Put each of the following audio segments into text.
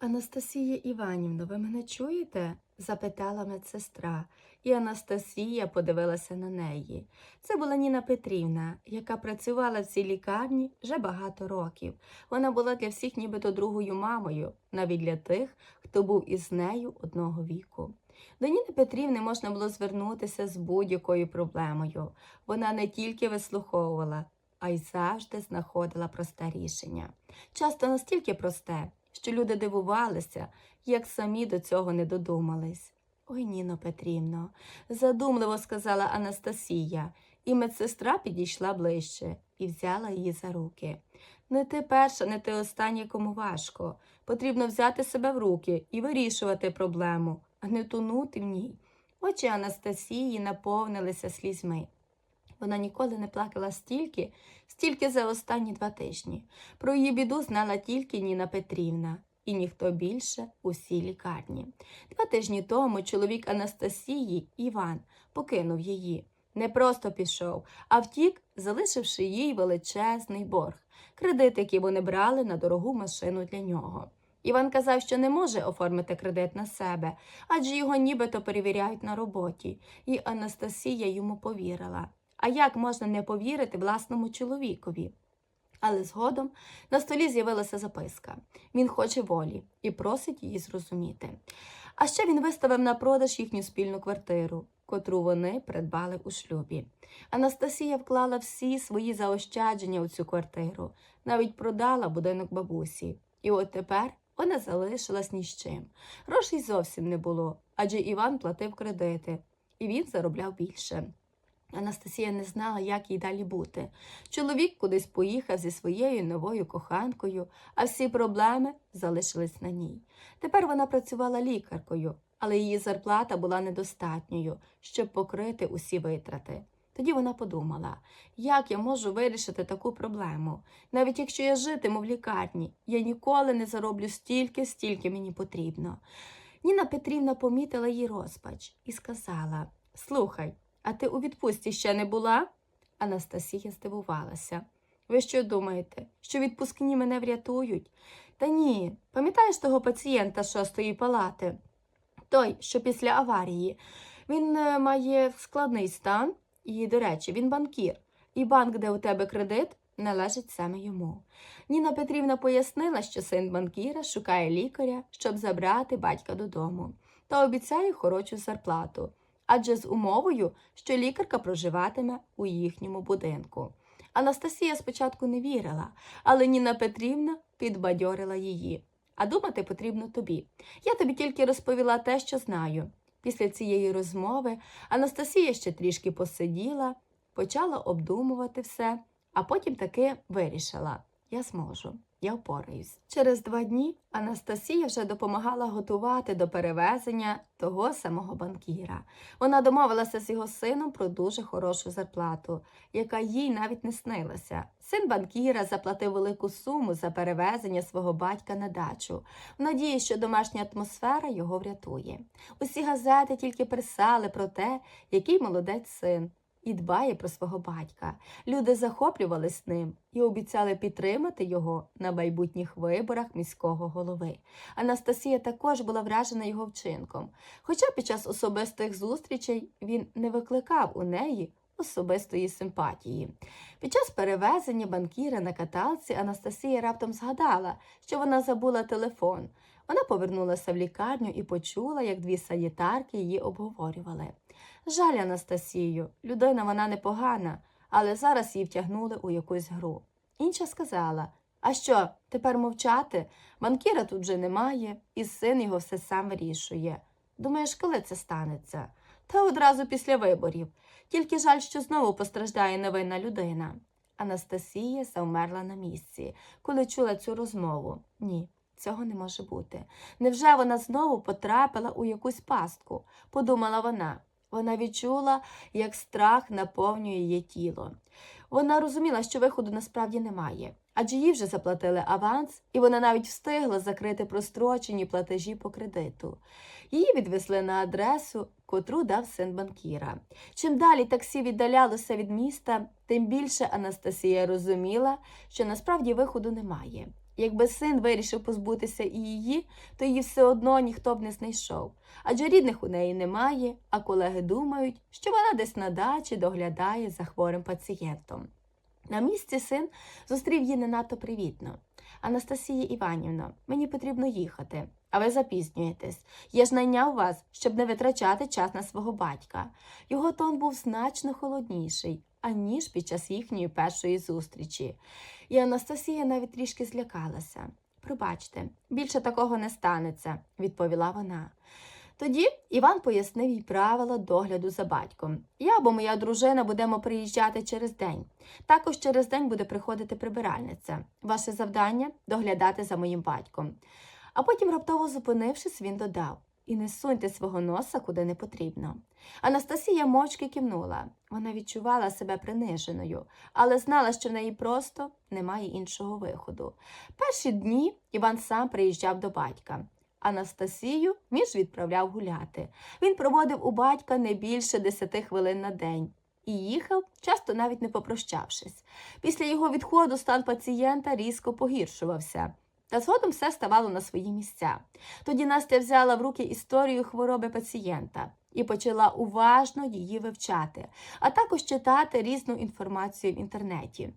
Анастасія Іванівна, ви мене чуєте? запитала медсестра, і Анастасія подивилася на неї. Це була Ніна Петрівна, яка працювала в цій лікарні вже багато років. Вона була для всіх нібито другою мамою, навіть для тих, хто був із нею одного віку. До Ніни Петрівни можна було звернутися з будь-якою проблемою. Вона не тільки вислуховувала, а й завжди знаходила просте рішення. Часто настільки просте, що люди дивувалися, як самі до цього не додумались. Ой, Ніно Петрівно, задумливо сказала Анастасія, і медсестра підійшла ближче і взяла її за руки. Не ти перша, не ти остання, кому важко. Потрібно взяти себе в руки і вирішувати проблему, а не тонути в ній. Очі Анастасії наповнилися слізьми. Вона ніколи не плакала стільки, стільки за останні два тижні. Про її біду знала тільки Ніна Петрівна і ніхто більше у всій лікарні. Два тижні тому чоловік Анастасії, Іван, покинув її. Не просто пішов, а втік, залишивши їй величезний борг, кредит, який вони брали на дорогу машину для нього. Іван казав, що не може оформити кредит на себе, адже його нібито перевіряють на роботі, і Анастасія йому повірила. А як можна не повірити власному чоловікові? Але згодом на столі з'явилася записка. Він хоче волі і просить її зрозуміти. А ще він виставив на продаж їхню спільну квартиру, котру вони придбали у шлюбі. Анастасія вклала всі свої заощадження у цю квартиру, навіть продала будинок бабусі. І от тепер вона залишилась ні з чим. Грошей зовсім не було, адже Іван платив кредити, і він заробляв більше. Анастасія не знала, як їй далі бути. Чоловік кудись поїхав зі своєю новою коханкою, а всі проблеми залишились на ній. Тепер вона працювала лікаркою, але її зарплата була недостатньою, щоб покрити усі витрати. Тоді вона подумала, як я можу вирішити таку проблему. Навіть якщо я житиму в лікарні, я ніколи не зароблю стільки, стільки мені потрібно. Ніна Петрівна помітила її розпач і сказала: Слухай, а ти у відпустці ще не була? Анастасія здивувалася. Ви що думаєте, що відпускні мене врятують? Та ні, пам'ятаєш того пацієнта шостої палати? Той, що після аварії. Він е, має складний стан, і, до речі, він банкір. І банк, де у тебе кредит, належить саме йому. Ніна Петрівна пояснила, що син банкіра шукає лікаря, щоб забрати батька додому, та обіцяє хорошу зарплату адже з умовою, що лікарка проживатиме у їхньому будинку. Анастасія спочатку не вірила, але Ніна Петрівна підбадьорила її. А думати потрібно тобі. Я тобі тільки розповіла те, що знаю. Після цієї розмови Анастасія ще трішки посиділа, почала обдумувати все, а потім таки вирішила: я зможу. Я впораюсь. Через два дні Анастасія вже допомагала готувати до перевезення того самого банкіра. Вона домовилася з його сином про дуже хорошу зарплату, яка їй навіть не снилася. Син банкіра заплатив велику суму за перевезення свого батька на дачу, в надії, що домашня атмосфера його врятує. Усі газети тільки писали про те, який молодець син і дбає про свого батька. Люди захоплювались ним і обіцяли підтримати його на майбутніх виборах міського голови. Анастасія також була вражена його вчинком. Хоча під час особистих зустрічей він не викликав у неї особистої симпатії. Під час перевезення банкіра на каталці Анастасія раптом згадала, що вона забула телефон. Вона повернулася в лікарню і почула, як дві санітарки її обговорювали. Жаль Анастасію, людина вона непогана, але зараз її втягнули у якусь гру. Інша сказала: А що, тепер мовчати? Банкіра тут вже немає, і син його все сам вирішує. Думаєш, коли це станеться? Та одразу після виборів. Тільки жаль, що знову постраждає невинна людина. Анастасія завмерла на місці, коли чула цю розмову. Ні, цього не може бути. Невже вона знову потрапила у якусь пастку? подумала вона. Вона відчула, як страх наповнює її тіло. Вона розуміла, що виходу насправді немає, адже їй вже заплатили аванс, і вона навіть встигла закрити прострочені платежі по кредиту. Її відвезли на адресу, котру дав син банкіра. Чим далі таксі віддалялося від міста, тим більше Анастасія розуміла, що насправді виходу немає. Якби син вирішив позбутися і її, то її все одно ніхто б не знайшов. Адже рідних у неї немає, а колеги думають, що вона десь на дачі доглядає за хворим пацієнтом. На місці син зустрів її не надто привітно. Анастасія Іванівна, мені потрібно їхати, а ви запізнюєтесь. Я ж найняв вас, щоб не витрачати час на свого батька. Його тон був значно холодніший, аніж під час їхньої першої зустрічі. І Анастасія навіть трішки злякалася. Пробачте, більше такого не станеться, відповіла вона. Тоді Іван пояснив їй правила догляду за батьком. Я або моя дружина будемо приїжджати через день. Також через день буде приходити прибиральниця. Ваше завдання доглядати за моїм батьком. А потім, раптово зупинившись, він додав і не суньте свого носа куди не потрібно. Анастасія мовчки кивнула. Вона відчувала себе приниженою, але знала, що в неї просто немає іншого виходу. Перші дні Іван сам приїжджав до батька. Анастасію він ж відправляв гуляти. Він проводив у батька не більше десяти хвилин на день і їхав, часто навіть не попрощавшись. Після його відходу стан пацієнта різко погіршувався. Та згодом все ставало на свої місця. Тоді Настя взяла в руки історію хвороби пацієнта і почала уважно її вивчати, а також читати різну інформацію в інтернеті.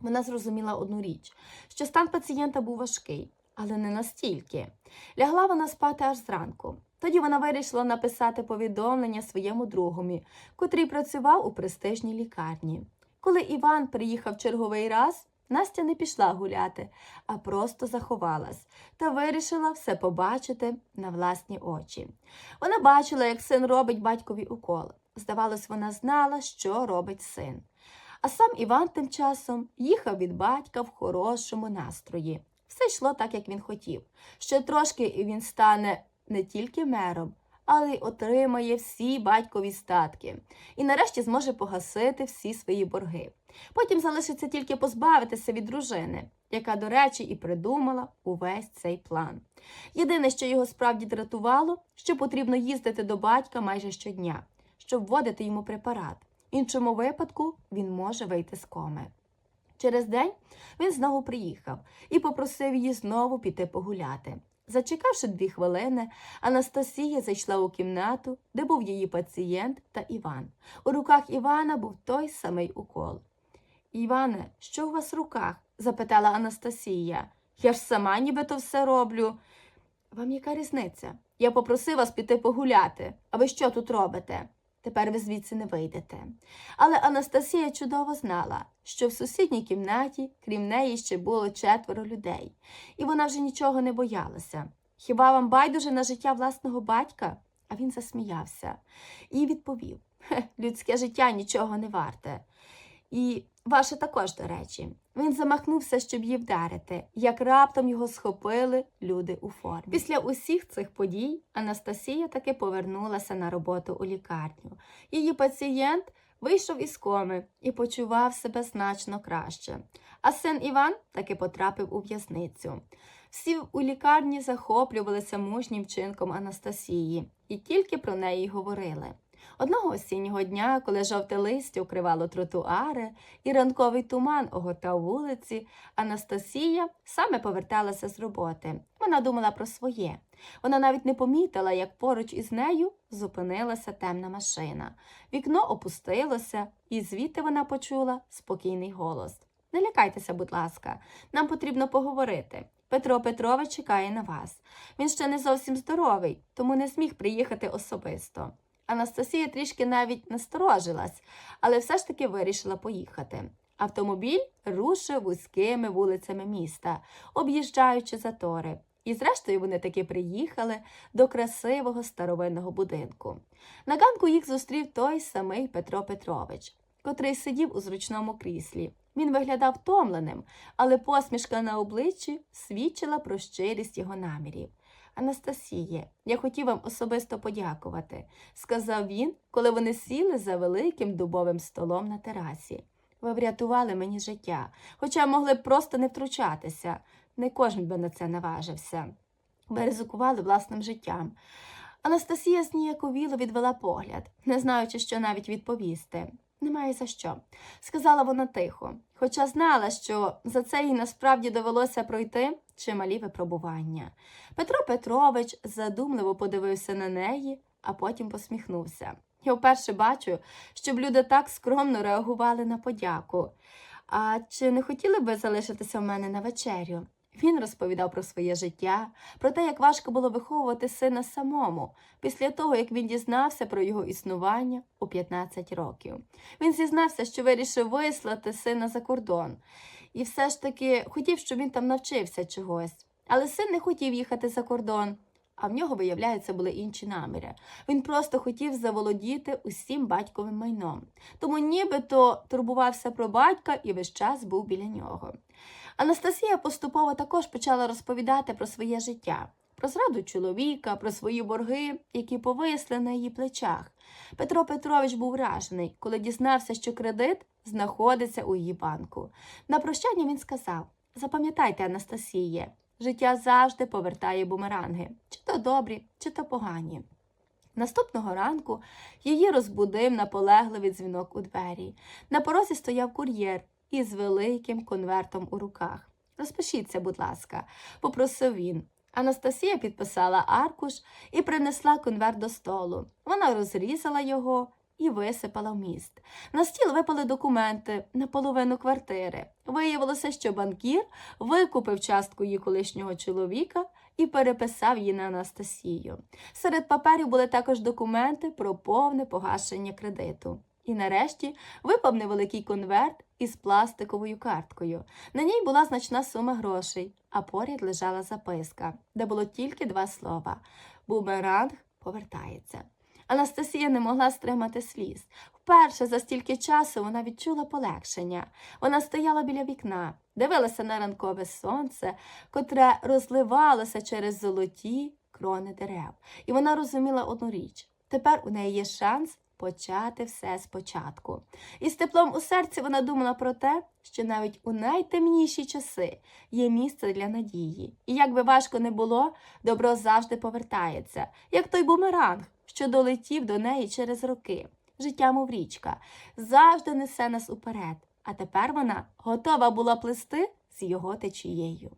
Вона зрозуміла одну річ, що стан пацієнта був важкий, але не настільки. Лягла вона спати аж зранку. Тоді вона вирішила написати повідомлення своєму другові, котрий працював у престижній лікарні. Коли Іван приїхав черговий раз, Настя не пішла гуляти, а просто заховалась та вирішила все побачити на власні очі. Вона бачила, як син робить батькові укол. Здавалось, вона знала, що робить син. А сам Іван тим часом їхав від батька в хорошому настрої. Все йшло так, як він хотів. Ще трошки і він стане не тільки мером, але й отримає всі батькові статки і нарешті зможе погасити всі свої борги. Потім залишиться тільки позбавитися від дружини, яка, до речі, і придумала увесь цей план. Єдине, що його справді дратувало, що потрібно їздити до батька майже щодня, щоб вводити йому препарат. В іншому випадку він може вийти з коми. Через день він знову приїхав і попросив її знову піти погуляти. Зачекавши дві хвилини, Анастасія зайшла у кімнату, де був її пацієнт та Іван. У руках Івана був той самий укол. Іване, що у вас в руках? запитала Анастасія. Я ж сама нібито все роблю. Вам яка різниця? Я попросив вас піти погуляти. А ви що тут робите? Тепер ви звідси не вийдете. Але Анастасія чудово знала, що в сусідній кімнаті, крім неї, ще було четверо людей, і вона вже нічого не боялася. Хіба вам байдуже на життя власного батька? А він засміявся і відповів: людське життя нічого не варте. І ваше також, до речі. Він замахнувся, щоб її вдарити, як раптом його схопили люди у формі. Після усіх цих подій Анастасія таки повернулася на роботу у лікарню. Її пацієнт вийшов із коми і почував себе значно краще. А син Іван таки потрапив у в'язницю. Всі у лікарні захоплювалися мужнім вчинком Анастасії і тільки про неї говорили. Одного осіннього дня, коли жовте листя укривало тротуари і ранковий туман огортав вулиці, Анастасія саме поверталася з роботи. Вона думала про своє. Вона навіть не помітила, як поруч із нею зупинилася темна машина. Вікно опустилося, і звідти вона почула спокійний голос. Не лякайтеся, будь ласка, нам потрібно поговорити. Петро Петрович чекає на вас. Він ще не зовсім здоровий, тому не зміг приїхати особисто. Анастасія трішки навіть насторожилась, але все ж таки вирішила поїхати. Автомобіль рушив вузькими вулицями міста, об'їжджаючи затори. І зрештою вони таки приїхали до красивого старовинного будинку. На ганку їх зустрів той самий Петро Петрович, котрий сидів у зручному кріслі. Він виглядав втомленим, але посмішка на обличчі свідчила про щирість його намірів. Анастасіє, я хотів вам особисто подякувати, сказав він, коли вони сіли за великим дубовим столом на терасі. Ви врятували мені життя, хоча могли б просто не втручатися. Не кожен би на це наважився. Ви ризикували власним життям. Анастасія зніяковіло відвела погляд, не знаючи, що навіть відповісти. Немає за що, сказала вона тихо, хоча знала, що за це їй насправді довелося пройти чималі випробування. Петро Петрович задумливо подивився на неї, а потім посміхнувся. Я вперше бачу, щоб люди так скромно реагували на подяку. А чи не хотіли б ви залишитися в мене на вечерю? Він розповідав про своє життя, про те, як важко було виховувати сина самому, після того, як він дізнався про його існування у 15 років. Він зізнався, що вирішив вислати сина за кордон, і все ж таки хотів, щоб він там навчився чогось. Але син не хотів їхати за кордон, а в нього, виявляється, були інші наміри. Він просто хотів заволодіти усім батьковим майном. Тому нібито турбувався про батька і весь час був біля нього. Анастасія поступово також почала розповідати про своє життя, про зраду чоловіка, про свої борги, які повисли на її плечах. Петро Петрович був вражений, коли дізнався, що кредит знаходиться у її банку. На прощання він сказав: Запам'ятайте, Анастасіє, життя завжди повертає бумеранги, чи то добрі, чи то погані. Наступного ранку її розбудив наполегливий дзвінок у двері. На порозі стояв кур'єр із великим конвертом у руках. Розпишіться, будь ласка, попросив він. Анастасія підписала аркуш і принесла конверт до столу. Вона розрізала його і висипала в міст. На стіл випали документи на половину квартири. Виявилося, що банкір викупив частку її колишнього чоловіка і переписав її на Анастасію. Серед паперів були також документи про повне погашення кредиту. І нарешті випав невеликий конверт із пластиковою карткою. На ній була значна сума грошей, а поряд лежала записка, де було тільки два слова: Бумеранг повертається. Анастасія не могла стримати сліз. Вперше за стільки часу вона відчула полегшення. Вона стояла біля вікна, дивилася на ранкове сонце, котре розливалося через золоті крони дерев. І вона розуміла одну річ: тепер у неї є шанс почати все спочатку. І з теплом у серці вона думала про те, що навіть у найтемніші часи є місце для надії. І як би важко не було, добро завжди повертається, як той бумеранг, що долетів до неї через роки. Життя, мов річка, завжди несе нас уперед, а тепер вона готова була плисти з його течією.